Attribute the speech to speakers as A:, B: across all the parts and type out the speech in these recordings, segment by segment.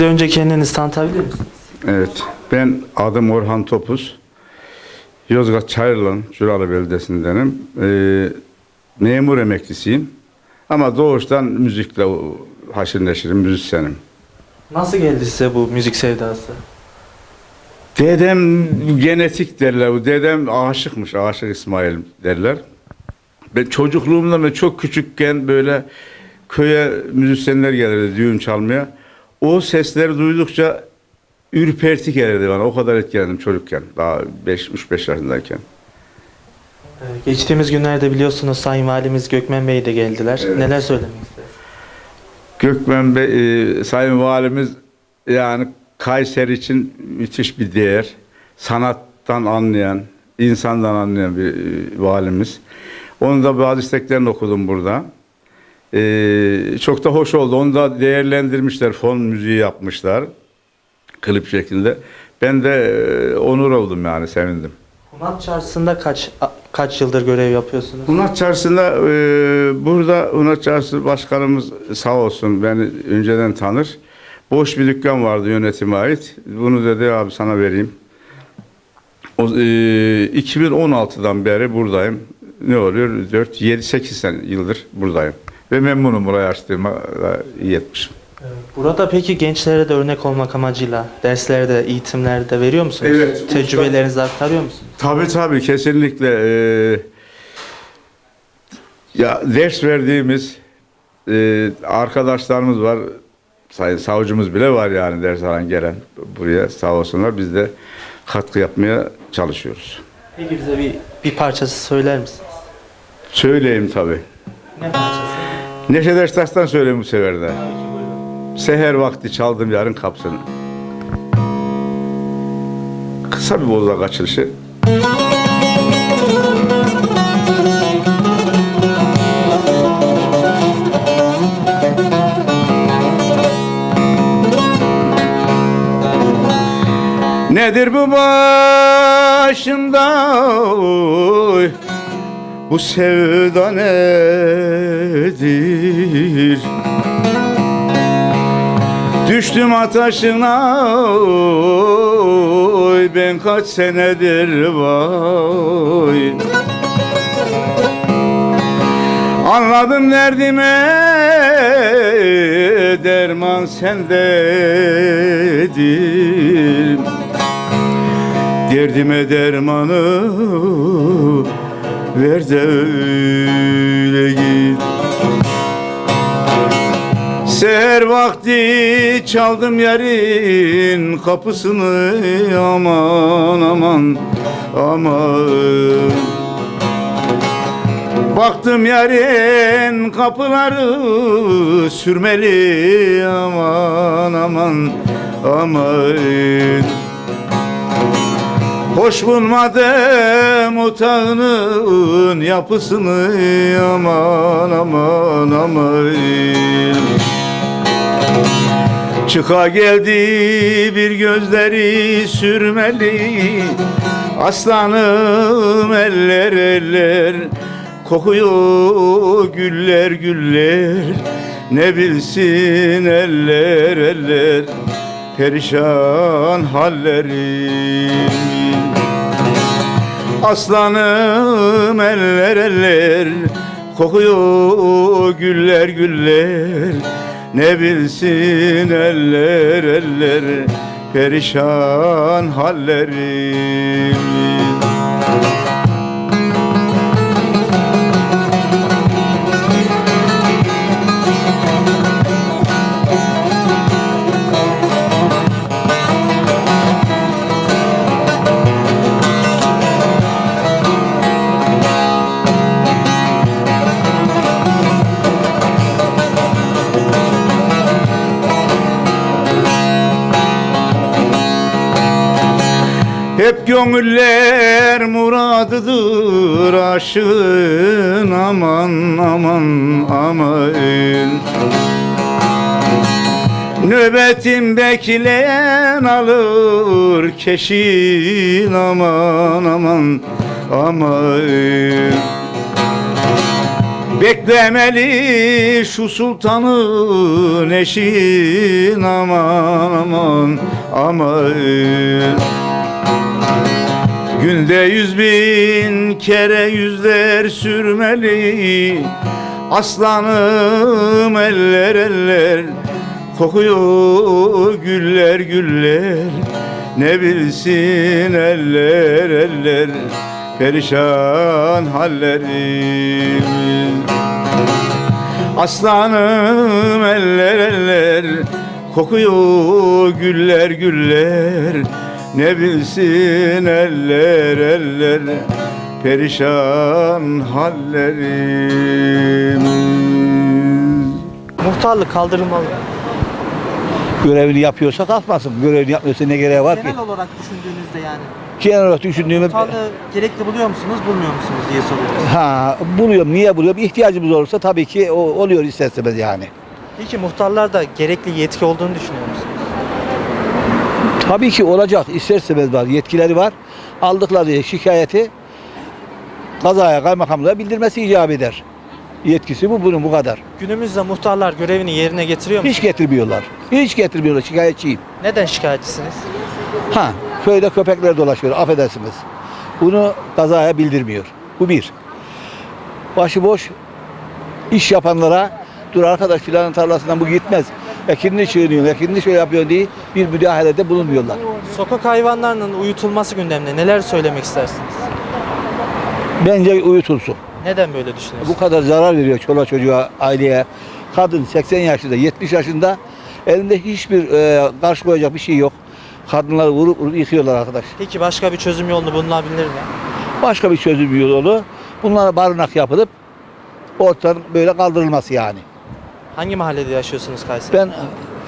A: Bize önce kendinizi tanıtabilir misiniz?
B: Evet, ben adım Orhan Topuz. Yozgat Çayırlan, Curalı Belediyesi'ndenim. Ee, memur emeklisiyim. Ama doğuştan müzikle haşır neşirim, müzisyenim.
A: Nasıl geldi size bu müzik sevdası?
B: Dedem genetik derler. Dedem aşıkmış, aşık İsmail derler. Ben çocukluğumda ve çok küçükken böyle köye müzisyenler gelirdi düğün çalmaya. O sesleri duydukça ürperti gelirdi bana. O kadar etkilendim çocukken. Daha 5-3-5 yaşındayken.
A: Ee, Geçtiğimiz günlerde biliyorsunuz Sayın Valimiz Gökmen Bey de geldiler.
B: Evet.
A: Neler söylemek istersiniz?
B: Gökmen Bey, e, Sayın Valimiz yani Kayseri için müthiş bir değer. Sanattan anlayan, insandan anlayan bir e, valimiz. Onun da bazı isteklerini okudum burada. E, çok da hoş oldu. Onu da değerlendirmişler. Fon müziği yapmışlar. Klip şeklinde. Ben de e, onur oldum yani sevindim.
A: Hunat Çarşısı'nda kaç a- kaç yıldır görev yapıyorsunuz?
B: Hunat Çarşısı'nda e, burada Hunat Çarşısı Başkanımız sağ olsun beni önceden tanır. Boş bir dükkan vardı yönetime ait. Bunu dedi abi sana vereyim. O, e, 2016'dan beri buradayım. Ne oluyor? 4, 7, 8 sene yıldır buradayım. Ve memnunum burayı açtığıma iyi etmişim.
A: Ee, Burada peki gençlere de örnek olmak amacıyla derslerde, eğitimlerde veriyor musunuz?
B: Evet,
A: Tecrübelerinizi aktarıyor musunuz?
B: Tabii tabii kesinlikle. Ee, ya ders verdiğimiz e, arkadaşlarımız var. Sayın savcımız bile var yani ders alan gelen buraya sağ olsunlar. Biz de katkı yapmaya çalışıyoruz.
A: Peki bize bir bir parçası söyler misiniz?
B: Söyleyeyim tabii.
A: Ne parçası?
B: Neşet Ertaş'tan söyleyeyim bu sefer de. Seher vakti çaldım yarın kapsını. Kısa bir bozlak açılışı. Nedir bu başımda? Bu sevda nedir? Düştüm ataşına oy ben kaç senedir vay Anladım derdime derman sendedir Derdime dermanı ver de öyle git. Seher vakti çaldım yarın kapısını aman aman aman. Baktım yarın kapıları sürmeli aman aman aman Hoş bulmadım otağının yapısını aman aman aman. Çıka geldi bir gözleri sürmeli Aslanım eller eller. Kokuyor güller güller. Ne bilsin eller eller. Perişan hallerim Aslanım eller eller Kokuyor güller güller. Ne bilsin eller eller Perişan hallerim Hep gönüller muradıdır aşığın aman aman aman Nöbetim bekleyen alır keşin aman aman aman Beklemeli şu sultanın eşin aman aman aman Günde yüz bin kere yüzler sürmeli. Aslanım eller eller Kokuyor güller güller. Ne bilsin eller eller Perişan hallerim. Aslanım eller eller Kokuyor güller güller Ne bilsin eller eller Perişan hallerim
A: Muhtarlık kaldırılmalı.
C: görevini yapıyorsa kalkmasın. Görevini yapmıyorsa ne gereği var ki?
A: Genel olarak düşündüğünüzde yani.
C: Genel olarak düşündüğümde
A: Muhtarlığı gerekli buluyor musunuz, bulmuyor musunuz diye soruyoruz.
C: ha buluyorum. Niye buluyorum? İhtiyacımız olursa tabii ki o, oluyor isterseniz yani.
A: Peki muhtarlarda gerekli yetki olduğunu düşünüyor musunuz?
C: Tabii ki olacak. İsterseniz var. Yetkileri var. Aldıkları şikayeti kazaya kaymakamlığa bildirmesi icap eder. Yetkisi bu bunun bu kadar.
A: Günümüzde muhtarlar görevini yerine getiriyor mu?
C: Hiç getirmiyorlar. Hiç getirmiyorlar. Şikayetçiyim.
A: Neden şikayetçisiniz?
C: Ha, köyde köpekler dolaşıyor, affedersiniz. Bunu kazaya bildirmiyor. Bu bir. Başıboş iş yapanlara, dur arkadaş filanın tarlasından bu gitmez. Ekinini çiğniyor, ekinini şöyle yapıyor diye bir müdahalede bulunmuyorlar.
A: Sokak hayvanlarının uyutulması gündeminde neler söylemek istersiniz?
C: Bence uyutulsun.
A: Neden böyle düşünüyorsunuz?
C: Bu kadar zarar veriyor çoluğa çocuğa, aileye. Kadın 80 yaşında, 70 yaşında elinde hiçbir e, karşı koyacak bir şey yok. Kadınları vurup vurup yıkıyorlar arkadaş.
A: Peki başka bir çözüm yolunu bulunabilir mi?
C: Başka bir çözüm yolu bunlara barınak yapılıp ortadan böyle kaldırılması yani.
A: Hangi mahallede yaşıyorsunuz Kayseri?
C: Ben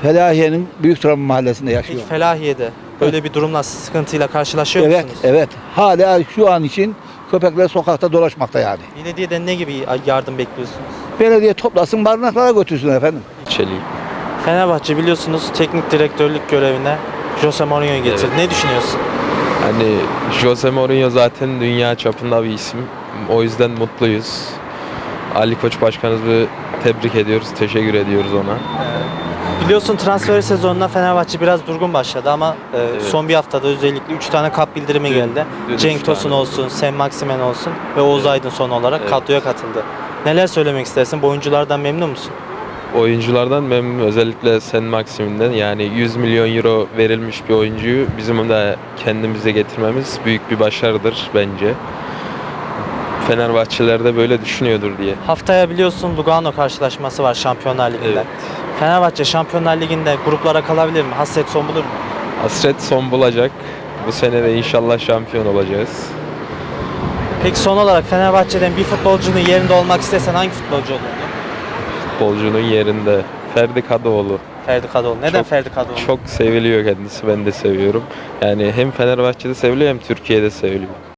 C: Felahiye'nin Büyük Travma Mahallesi'nde
A: Peki
C: yaşıyorum.
A: Felahiye'de böyle bir durumla sıkıntıyla karşılaşıyor
C: Evet,
A: musunuz?
C: evet. Hala şu an için köpekler sokakta dolaşmakta yani.
A: Belediyeden ne gibi yardım bekliyorsunuz?
C: Belediye toplasın barınaklara götürsün efendim.
D: Çelik.
A: Fenerbahçe biliyorsunuz teknik direktörlük görevine Jose Mourinho'yu getirdi.
D: Evet.
A: Ne düşünüyorsun?
D: Hani Jose Mourinho zaten dünya çapında bir isim. O yüzden mutluyuz. Ali Koç başkanımızı tebrik ediyoruz, teşekkür ediyoruz ona.
A: Biliyorsun transfer sezonuna Fenerbahçe biraz durgun başladı ama e, son bir haftada özellikle 3 tane kap bildirimi
D: Dün-
A: geldi.
D: dün üç
A: Cenk Tosun
D: tane.
A: olsun, Sen Maximen olsun ve Oğuz Aydın son olarak
D: Evet.
A: kadroya katıldı. Neler söylemek istersin? Bu oyunculardan memnun musun?
D: Oyunculardan memnun özellikle Sen Maxim'inden yani 100 milyon euro verilmiş bir oyuncuyu bizim de kendimize getirmemiz büyük bir başarıdır bence. Fenerbahçeliler de böyle düşünüyordur diye.
A: Haftaya biliyorsun Lugano karşılaşması var Şampiyonlar Ligi'nde.
D: Evet.
A: Fenerbahçe Şampiyonlar Ligi'nde gruplara kalabilir mi? Hasret son bulur mu?
D: Hasret son bulacak. Bu sene de inşallah şampiyon olacağız.
A: Peki son olarak Fenerbahçe'den bir futbolcunun yerinde olmak istesen hangi futbolcu olurdu?
D: Futbolcunun yerinde Ferdi Kadıoğlu.
A: Ferdi Kadıoğlu. Neden
D: Çok-
A: Ferdi Kadıoğlu?
D: Çok seviliyor kendisi. Ben de seviyorum. Yani hem Fenerbahçe'de seviliyor hem Türkiye'de seviliyor.